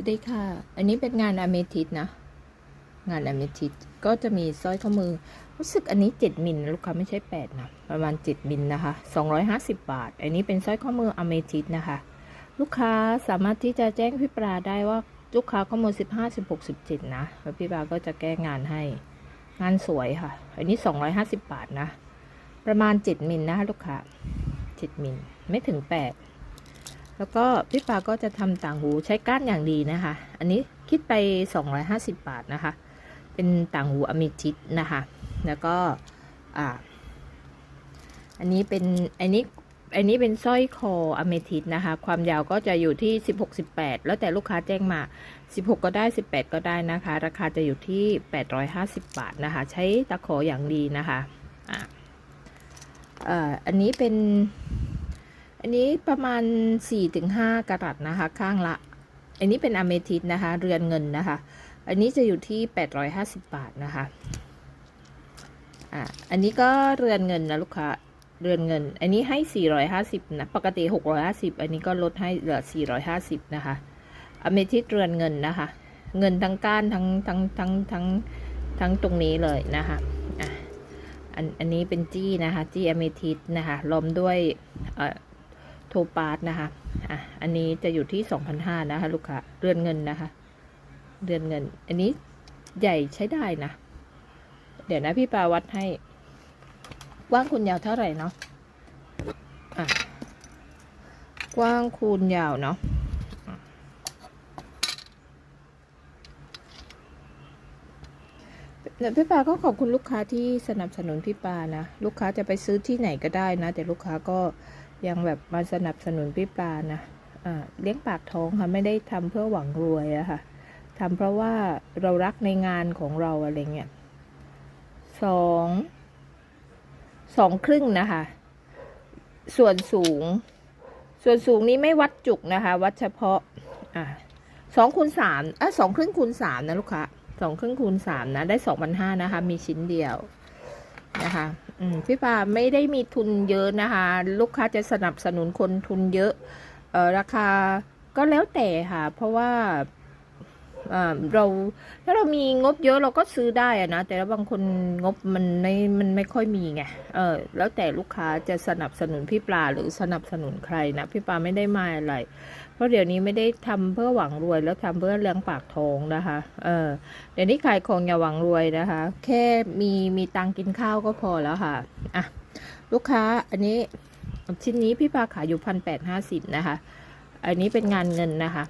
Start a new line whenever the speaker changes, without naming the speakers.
วัสดีค่ะ อันนี้เป็นงานอเมทิสนะ งานอเมทิสก็จะมีสร้อยข้อมือ รู้สึกอันนี้เจ็ดมิลลูกค้าไม่ใช่แปดนะ ประมาณเจ็ดมิลนะคะสองร้อยห้าสิบบาท อันนี้เป็นสร้อยข้อมืออเมทิสนะคะ ลูกค้าสามารถที่จะแจ้งพี่ปลาได้ว่าลูกค้าข้อมือสิบห้าสิบหกสิบเจ็ดนะแล้วพี่ปลาก็จะแก้งานให้ งานสวยค่ะ อันนี้สองร้อยห้าสิบบาทนะ ประมาณเจ็ดมิลนะคะลูกค้าเจ็ดมิลไม่ถึงแปด แล้วก็พี่ปาก็จะทำต่างหูใช้ก้านอย่างดีนะคะ อันนี้คิดไป 250 บาทนะคะ เป็นต่างหูอมิจิตนะคะ แล้วก็อ่าอันนี้เป็นอันนี้อันนี้เป็นสร้อยคออเมทิสนะคะ ความยาวก็จะอยู่ที่ 16 18 แล้วแต่ลูกค้าแจ้งมา 16 ก็ได้ 18 ก็ได้นะคะ ราคาจะอยู่ที่ 850 บาทนะคะ ใช้ตะขออย่างดีนะคะอ่าออันนี้เป็น อันนี้ประมาณ 4-5กะรัตนะคะ ข้างละ อันนี้เป็นอเมทิสนะคะ เรือนเงินนะคะ อันนี้จะอยู่ที่ 850 บาทนะคะอ่าอันนี้ก็เรือนเงินนะลูกค้าเรือนเงิน อันนี้ให้ 450 นะ ปกติ 650 อันนี้ก็ลดให้เหลือ 450 นะคะ อเมทิสเรือนเงินนะคะ เงินทั้งก้านทั้งทั้งทั้งทั้งทั้งตรงนี้เลยนะคะอะอันอันนี้เป็นจี้นะคะ จี้อเมทิสนะคะล้อมด้วยเอ่อ โทปาสนะคะ อะ อันนี้จะอยู่ที่ 2,500นะคะ ลูกค้า เรือนเงินนะคะ เรือนเงิน อันนี้ใหญ่ใช้ได้นะ เดี๋ยวนะพี่ปาวัดให้กว้างคูณยาวเท่าไหร่เนาะ อะ กว้างคูณยาวเนาะเดี๋ยพี่ปาก็ขอบคุณลูกค้าที่สนับสนุนพี่ปานะ ลูกค้าจะไปซื้อที่ไหนก็ได้นะ แต่ลูกค้าก็ ยังแบบมาสนับสนุนพี่ปลานะเลี้ยงปากท้องค่ะไม่ได้ทำเพื่อหวังรวยอะค่ะทำเพราะว่าเรารักในงานของเราอะไรเงี้ยสองสองครึ่งนะคะ ส่วนสูง ส่วนสูงนี้ไม่วัดจุกนะคะ วัดเฉพาะอ่าสองคูณสามอะสองครึ่งคูณสามนะลูกค้าสองครึ่งคูณสามนะ ได้สองพันห้านะคะ มีชิ้นเดียว นะคะพี่ปาไม่ได้มีทุนเยอะนะคะ ลูกค้าจะสนับสนุนคนทุนเยอะออราคาก็แล้วแต่ค่ะ เพราะว่า เราถ้าเรามีงบเยอะเราก็ซื้อได้อะนะ แต่แล้วบางคนงบมันไม่มันไม่ค่อยมีไงเออแล้วแต่ลูกค้าจะสนับสนุนพี่ปลาหรือสนับสนุนใครนะพี่ปลาไม่ได้มาอะไร เพราะเดี๋ยวนี้ไม่ได้ทำเพื่อหวังรวยแล้วทำเพื่อเลี้ยงปากท้องนะคะเออเดี๋ยวนี้ขายของอย่าหวังรวยนะคะ แค่มีมีตังค์กินข้าวก็พอแล้วค่ะอะลูกค้าอันนี้ชิ้นนี้พี่ปลาขายอยู่พันแปดห้าสิบนะคะ อันนี้เป็นงานเงินนะคะ